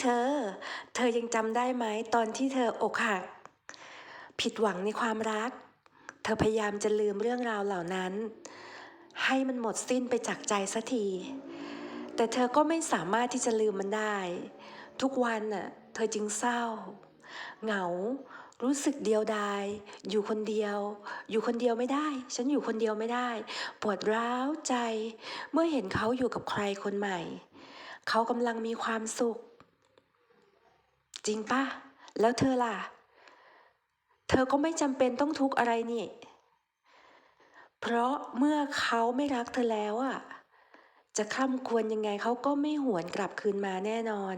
เธอ เธอยังจำได้ไหมตอนที่เธออกหัก ผิดหวังในความรัก เธอพยายามจะลืมเรื่องราวเหล่านั้น ให้มันหมดสิ้นไปจากใจสักที แต่เธอก็ไม่สามารถที่จะลืมมันได้ ทุกวันน่ะ เธอจึงเศร้า เหงา รู้สึกเดียวดาย อยู่คนเดียว อยู่คนเดียวไม่ได้ ฉันอยู่คนเดียวไม่ได้ ปวดร้าวใจ เมื่อเห็นเขาอยู่กับใครคนใหม่เขากำลังมีความสุข จริงปะแล้วเธอล่ะ เธอก็ไม่จำเป็นต้องทุกข์อะไรนี่ เพราะเมื่อเขาไม่รักเธอแล้วอะ จะคร่ำควรยังไงเขาก็ไม่หวนกลับคืนมาแน่นอน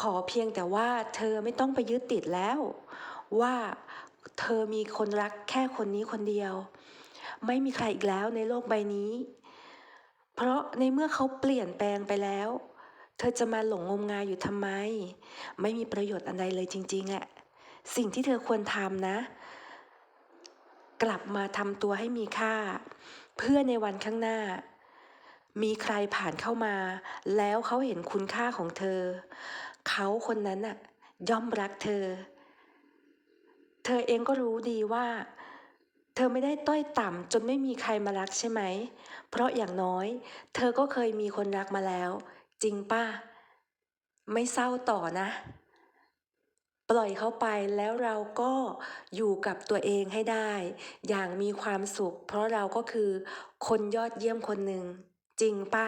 ขอเพียงแต่ว่าเธอไม่ต้องไปยึดติดแล้ว ว่าเธอมีคนรักแค่คนนี้คนเดียว ไม่มีใครอีกแล้วในโลกใบนี้ เพราะในเมื่อเขาเปลี่ยนแปลงไปแล้ว เธอจะมาหลงงมงายอยู่ทำไม ไม่มีประโยชน์อันใดเลยจริงๆอะสิ่งที่เธอควรทำนะ กลับมาทำตัวให้มีค่า เพื่อในวันข้างหน้า มีใครผ่านเข้ามา แล้วเขาเห็นคุณค่าของเธอ เขาคนนั้นน่ะ ย่อมรักเธอ เธอเองก็รู้ดีว่า เธอไม่ได้ต้อยต่ำจนไม่มีใครมารักใช่ไหม เพราะอย่างน้อย เธอก็เคยมีคนรักมาแล้ว จริงป่ะ ไม่เศร้าต่อนะ ปล่อยเขาไปแล้วเราก็อยู่กับตัวเองให้ได้ อย่างมีความสุข เพราะเราก็คือคนยอดเยี่ยมคนหนึ่งจริงป่ะ